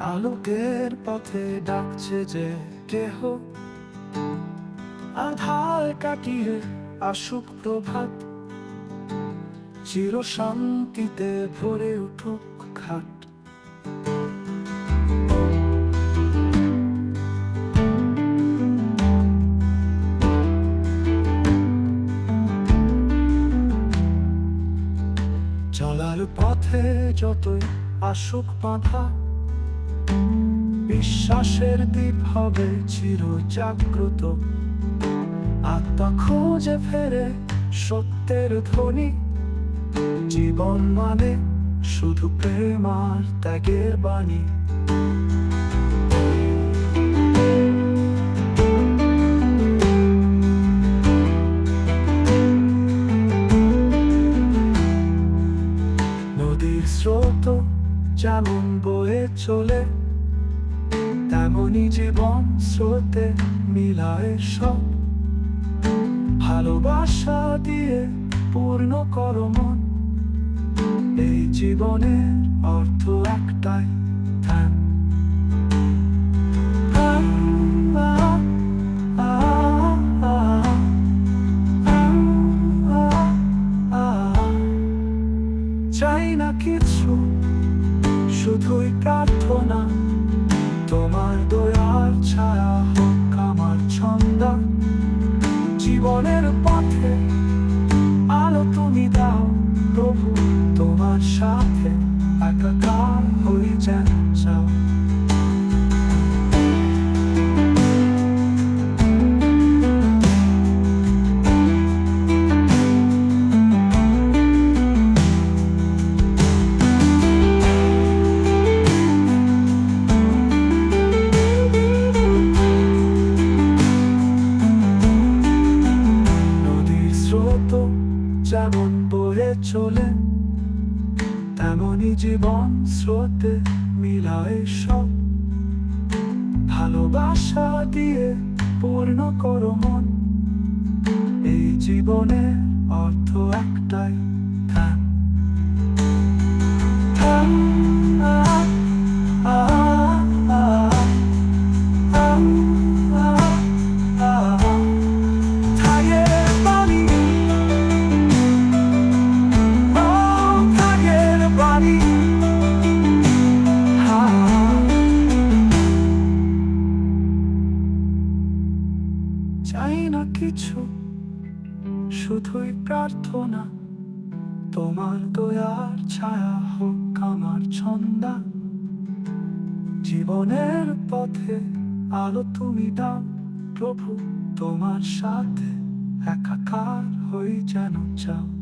আলোকের পথে ডাকছে যে কেহ। আধার কাটিয়ে আসুক প্রভাত। চির শান্তিতে ভরে উঠুক ঘাট চলার পথে যতই আসুক বাধা, বিশ্বাসের দ্বীপ হবে চির জাগ্রত আত্মা খুঁজে ফেরে সত্যের ধ্বনি, জীবন মানে শুধু প্রেম আর ত্যাগের বাণী। স্রোত যেমন বয়ে চলে। তেমনি জীবন স্রোতে মিলায় সব। ভালোবাসা দিয়ে পূর্ণ করো মন। এই জীবনের অর্থ একটাই, ধ্যান। শুধুই প্রার্থনা। তোমার দয়ার ছায়া হোক আমার ছন্দা। জীবনের পথে আলো তুমি দাও প্রভু, তোমার সাথে একাকার হয়ে যেন যাও। যেমন বয়ে চলে তেমনি জীবন স্রোতে মিলায় সব। ভালোবাসা দিয়ে পূর্ণ করো মন, এই জীবনে অর্থ একটাই। চাই না কিছু, শুধুই প্রার্থনা। তোমার দয়ার ছায়া হোক আমার ছন্দা। জীবনের পথে আলো তুমি দাও প্রভু, তোমার সাথে একাকার হয়ে যেন চাও।